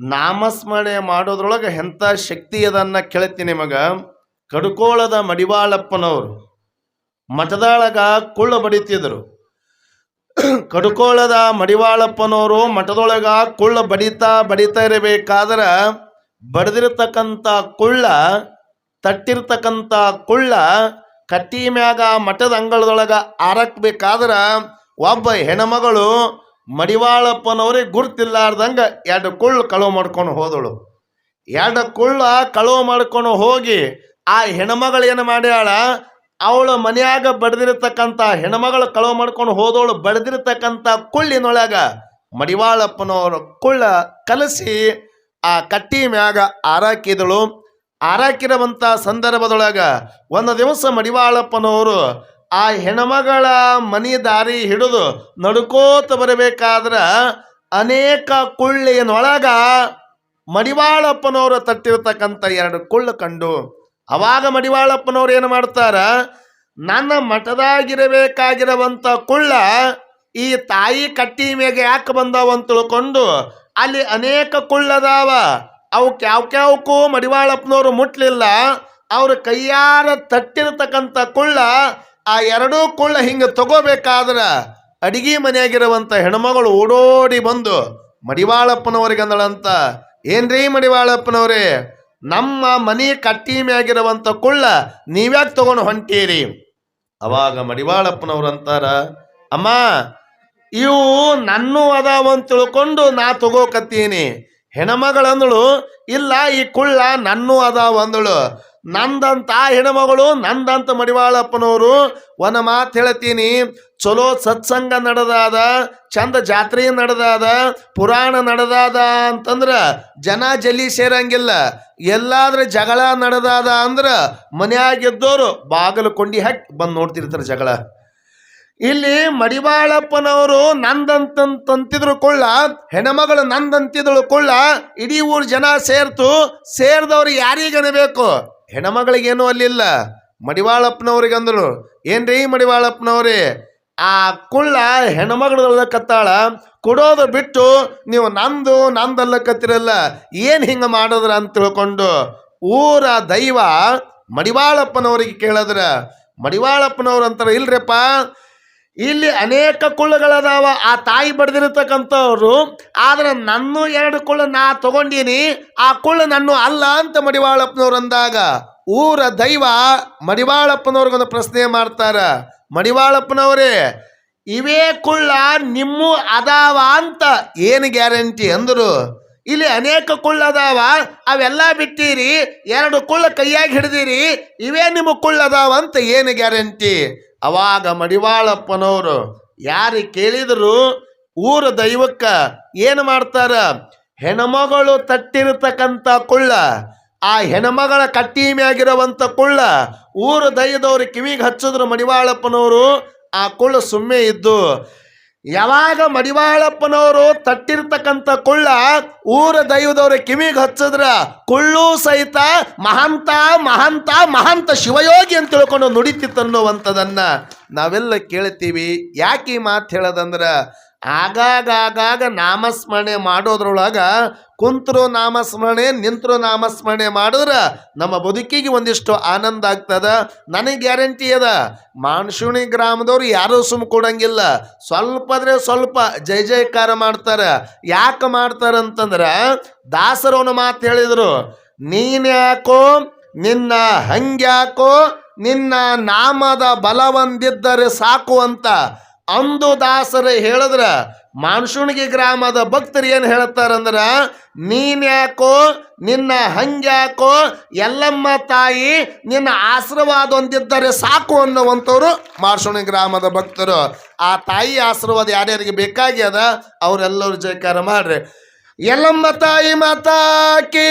ನಾಮಸ್ಮರಣೆ ಮಾಡೋದ್ರೊಳಗೆ ಎಂಥ ಶಕ್ತಿ ಅದನ್ನ ಕೇಳ್ತೀನಿ ನಿಮಗ? ಕಡ್ಕೋಳದ ಮಡಿವಾಳಪ್ಪನವರು ಮಠದೊಳಗ ಕುಳ್ಳ ಬಡಿತಿದ್ರು. ಕಡ್ಕೋಳದ ಮಡಿವಾಳಪ್ಪನವರು ಮಠದೊಳಗ ಕುಳ್ಳ ಬಡಿತಾ ಬಡಿತಾ ಇರಬೇಕಾದ್ರ ಬಡ್ದಿರ್ತಕ್ಕಂಥ ಕುಳ್ಳ, ತಟ್ಟಿರ್ತಕ್ಕಂಥ ಕುಳ್ಳ ಕಟ್ಟಿ ಮ್ಯಾಗ ಮಠದ ಅಂಗಳದೊಳಗ ಆರಕ್ಬೇಕಾದ್ರ ಒಬ್ಬ ಹೆಣ್ಮಗಳು ಮಡಿವಾಳಪ್ಪನವ್ರಿಗೆ ಗುರ್ತಿಲ್ಲಾರ್ದಂಗ ಎರಡು ಕುಳ್ಳು ಕಳುವು ಮಾಡ್ಕೊಂಡು ಹೋದಳು. ಎರಡು ಕುಳ್ಳ ಕಳುವು ಮಾಡ್ಕೊಂಡು ಹೋಗಿ ಆ ಹೆಣ್ಮಗಳು ಏನು ಮಾಡ್ಯಾಳ? ಅವಳು ಮನೆಯಾಗ ಬಡ್ದಿರತಕ್ಕಂಥ ಹೆಣ್ಮಗಳು ಕಳುವು ಮಾಡ್ಕೊಂಡು ಹೋದವಳು ಬಡ್ದಿರತಕ್ಕಂಥ ಕುಳ್ಳಿನೊಳಗ ಮಡಿವಾಳಪ್ಪನವರು ಕುಳ್ಳ ಕಲಸಿ ಆ ಕಟ್ಟಿ ಮ್ಯಾಗ ಆರಾಕಿದಳು. ಆರಾಕಿರುವಂಥ ಸಂದರ್ಭದೊಳಗ ಒಂದು ದಿವಸ ಮಡಿವಾಳಪ್ಪನವರು ಆ ಹೆಣಮಗಳ ಮನಿ ದಾರಿ ಹಿಡಿದು ನಡ್ಕೋತ ಬರಬೇಕಾದ್ರೆ ಅನೇಕ ಕುಳ್ಳಿನೊಳಗ ಮಡಿವಾಳಪ್ಪನವರು ತಟ್ಟಿರ್ತಕ್ಕಂಥ ಎರಡು ಕುಳ್ಳು ಕಂಡು. ಅವಾಗ ಮಡಿವಾಳಪ್ಪನವ್ರು ಏನು ಮಾಡ್ತಾರ? ನನ್ನ ಮಠದಾಗಿರಬೇಕಾಗಿರುವಂಥ ಕುಳ್ಳ ಈ ತಾಯಿ ಕಟ್ಟಿ ಮೇಲೆ ಯಾಕೆ ಬಂದಾವ ಅಂತ ತಿಳ್ಕೊಂಡು ಅಲ್ಲಿ ಅನೇಕ ಕುಳ್ಳದಾವ. ಅವಕ್ಕೆ ಯಾವ್ಕ್ಯಾವಕ್ಕೂ ಮಡಿವಾಳಪ್ಪನವರು ಮುಟ್ಲಿಲ್ಲ. ಅವ್ರ ಕೈಯಾರ ತಟ್ಟಿರತಕ್ಕಂಥ ಕುಳ್ಳ ಆ ಎರಡೂ ಕುಳ್ಳ ಹಿಂಗೆ ತಗೋಬೇಕಾದ್ರೆ ಅಡಿಗೆ ಮನೆಯಾಗಿರುವಂಥ ಹೆಣ್ಮಗಳು ಓಡೋಡಿ ಬಂದು ಮಡಿವಾಳಪ್ಪನವ್ರಿಗೆ ಅಂದಳಂತ ಏನ್ರೀ ಮಡಿವಾಳಪ್ಪನವ್ರೇ, ನಮ್ಮ ಮನೆ ಕಟ್ಟಿ ಮ್ಯಾಗಿರುವಂಥ ಕುಳ್ಳ ನೀವ್ಯಾಕೆ ತಗೊಂಡು ಹೊಂಟೀರಿ? ಅವಾಗ ಮಡಿವಾಳಪ್ಪನವ್ರು ಅಂತಾರ ಅಮ್ಮ, ಇವು ನನ್ನೂ ಅದಾವ ಅಂತ ತಿಳ್ಕೊಂಡು ನಾ ತಗೋಕತ್ತೀನಿ. ಹೆಣ್ಮಗಳಂದಳು, ಇಲ್ಲ, ಈ ಕುಳ್ಳ ನನ್ನೂ ಅದಾವ ಅಂದಳು ನಂದಂತ ಹೆಣ್ಮಗಳು, ನಂದಂತ ಮಡಿವಾಳಪ್ಪನವರು ಒನ ಮಾತು ಹೇಳ್ತೀನಿ. ಚಲೋ ಸತ್ಸಂಗ ನಡೆದಾದ, ಚಂದ ಜಾತ್ರೆ ನಡೆದಾದ, ಪುರಾಣ ನಡೆದಾದ ಅಂತಂದ್ರ ಜನ ಜಲ್ಲಿ ಸೇರಂಗಿಲ್ಲ. ಎಲ್ಲಾದ್ರೆ ಜಗಳ ನಡೆದಾದ ಅಂದ್ರ ಮನೆಯಾಗಿದ್ದವರು ಬಾಗಿಲು ಕೊಂಡಿ ಹಾಕಿ ಬಂದು ನೋಡ್ತಿರ್ತಾರೆ ಜಗಳ. ಇಲ್ಲಿ ಮಡಿವಾಳಪ್ಪನವರು ನಂದಂತಂತಿದ್ರು ಕೊಳ್ಳ, ಹೆಣ್ಮಗಳು ನಂದಂತಿದ್ರು ಕೊಳ್ಳ, ಇಡೀ ಊರು ಜನ ಸೇರ್ತು, ಸೇರಿದವ್ರು ಯಾರಿಗನಬೇಕು ಹೆಣ್ಮಗಳಿಗೇನು ಅಲ್ಲಿಲ್ಲ. ಮಡಿವಾಳಪ್ಪನವ್ರಿಗೆ ಅಂದರು ಏನ್ರಿ ಮಡಿವಾಳಪ್ಪನವ್ರಿ? ಆ ಕುಳ್ಳ ಹೆಣ್ಮಗಳ ಕತ್ತಾಳ. ಕೊಡೋದು ಬಿಟ್ಟು ನೀವು ನಂದು, ನಂದಲ್ಲ ಕತ್ತಿರಲ್ಲ. ಏನು ಹಿಂಗೆ ಮಾಡಿದ್ರ ಅಂತ ತಿಳ್ಕೊಂಡು ಊರ ದೈವ ಮಡಿವಾಳಪ್ಪನವ್ರಿಗೆ ಕೇಳಿದ್ರ. ಮಡಿವಾಳಪ್ಪನವ್ರು ಅಂತಾರೆ ಇಲ್ರಿಪ್ಪ ಇಲ್ಲಿ ಅನೇಕ ಕುಳ್ಳಗಳದಾವ. ಆ ತಾಯಿ ಬಡ್ದಿರತಕ್ಕಂಥವ್ರು, ಆದ್ರೆ ನನ್ನ ಎರಡು ಕುಳ್ಳು ನಾ ತಗೊಂಡೀನಿ, ಆ ಕುಳ್ಳು ನನ್ನ ಅಲ್ಲ ಅಂತ ಮಡಿವಾಳಪ್ಪನವ್ರು ಅಂದಾಗ, ಊರ ದೈವ ಮಡಿವಾಳಪ್ಪನವ್ರಿಗೊಂದು ಪ್ರಶ್ನೆ ಮಾಡ್ತಾರ. ಮಡಿವಾಳಪ್ಪನವರೇ, ಇವೇ ಕುಳ್ಳ ನಿಮ್ಮ ಅದಾವ ಅಂತ ಏನು ಗ್ಯಾರಂಟಿ? ಅಂದರು. ಇಲ್ಲಿ ಅನೇಕ ಕುಳ್ಳ ಅದಾವ. ಅವೆಲ್ಲ ಬಿಟ್ಟಿರಿ, ಎರಡು ಕುಳ್ಳ ಕೈಯಾಗಿ ಹಿಡಿದಿರಿ, ಇವೇ ನಿಮ್ಮ ಕುಳ್ಳ ಅದಾವ ಅಂತ ಏನು ಗ್ಯಾರಂಟಿ? ಅವಾಗ ಮಡಿವಾಳಪ್ಪನವರು ಯಾರು ಕೇಳಿದ್ರು, ಊರ ದೈವಕ್ಕ, ಏನು ಮಾಡ್ತಾರ? ಹೆಣಮಗಳು ತಟ್ಟಿರತಕ್ಕಂಥ ಕುಳ್ಳ, ಆ ಹೆಣ್ಮಗಳ ಕಟ್ಟಿ ಮ್ಯಾಗಿರುವಂಥ ಕುಳ್ಳ, ಊರ ದೈವದವ್ರು ಕಿವಿಗೆ ಹಚ್ಚಿದ್ರು ಮಡಿವಾಳಪ್ಪನವರು, ಆ ಕುಳ್ಳ ಸುಮ್ಮನೆ ಇದ್ದು ಯಾವಾಗ ಮಡಿವಾಳಪ್ಪನವರು ತಟ್ಟಿರ್ತಕ್ಕಂಥ ಕುಳ್ಳ ಊರ ದೈವದವ್ರ ಕಿವಿಗೆ ಹಚ್ಚಿದ್ರ ಕುಳ್ಳು ಸಹಿತ ಮಹಾಂತ ಮಹಾಂತ ಮಹಾಂತ ಶಿವಯೋಗಿ ಅಂತ ತಿಳ್ಕೊಂಡು ನುಡಿತಿತ್ತನ್ನುವಂಥದನ್ನ ನಾವೆಲ್ಲ ಕೇಳ್ತೀವಿ. ಯಾಕೆ ಈ ಮಾತು ಹೇಳೋದಂದ್ರ ಆಗಾಗ ಆಗಾಗ ನಾಮಸ್ಮರಣೆ ಮಾಡೋದ್ರೊಳಗ ಕುಂತರು ನಾಮಸ್ಮರಣೆ, ನಿಂತರು ನಾಮಸ್ಮರಣೆ ಮಾಡಿದ್ರೆ ನಮ್ಮ ಬದುಕಿಗೆ ಒಂದಿಷ್ಟು ಆನಂದ ಆಗ್ತದ. ನನಗೆ ಗ್ಯಾರಂಟಿ ಅದ. ಮಾನ್ಸೂಣಿ ಗ್ರಾಮದವ್ರು ಯಾರೂ ಸುಮ್ಮ ಕೊಡಂಗಿಲ್ಲ. ಸ್ವಲ್ಪ ಅಂದರೆ ಸ್ವಲ್ಪ ಜೈ ಜಯಕಾರ ಮಾಡ್ತಾರೆ. ಯಾಕೆ ಮಾಡ್ತಾರಂತಂದ್ರ ದಾಸರವನು ಮಾತು ಹೇಳಿದರು ನೀನ್ಯಾಕೋ ನಿನ್ನ ಹಂಗ್ಯಾಕೋ ನಿನ್ನ ನಾಮದ ಬಲವೊಂದಿದ್ದರೆ ಸಾಕು ಅಂತ. ಅಂದು ದಾಸರು ಹೇಳಿದ್ರ ಮಾನ್ಸೂಣಿಗೆ ಗ್ರಾಮದ ಭಕ್ತರು ಏನು ಹೇಳ್ತಾರಂದ್ರ, ನೀನ್ಯಾಕೋ, ನಿನ್ನ ಹಂಗ್ಯಾಕೋ, ಎಲ್ಲಮ್ಮ ತಾಯಿ ನಿನ್ನ ಆಶೀರ್ವಾದ ಹೊಂದಿದ್ದರೆ ಸಾಕು ಅನ್ನುವಂಥವ್ರು ಮಾನ್ಸೂಣಿ ಗ್ರಾಮದ ಭಕ್ತರು. ಆ ತಾಯಿ ಆಶೀರ್ವಾದ ಯಾರ್ಯಾರಿಗೆ ಬೇಕಾಗ್ಯದ, ಅವರೆಲ್ಲರೂ ಜಯಕಾರ ಮಾಡ್ರಿ. ಎಲ್ಲಮ್ಮ ತಾಯಿ ಮಾತಾಕಿ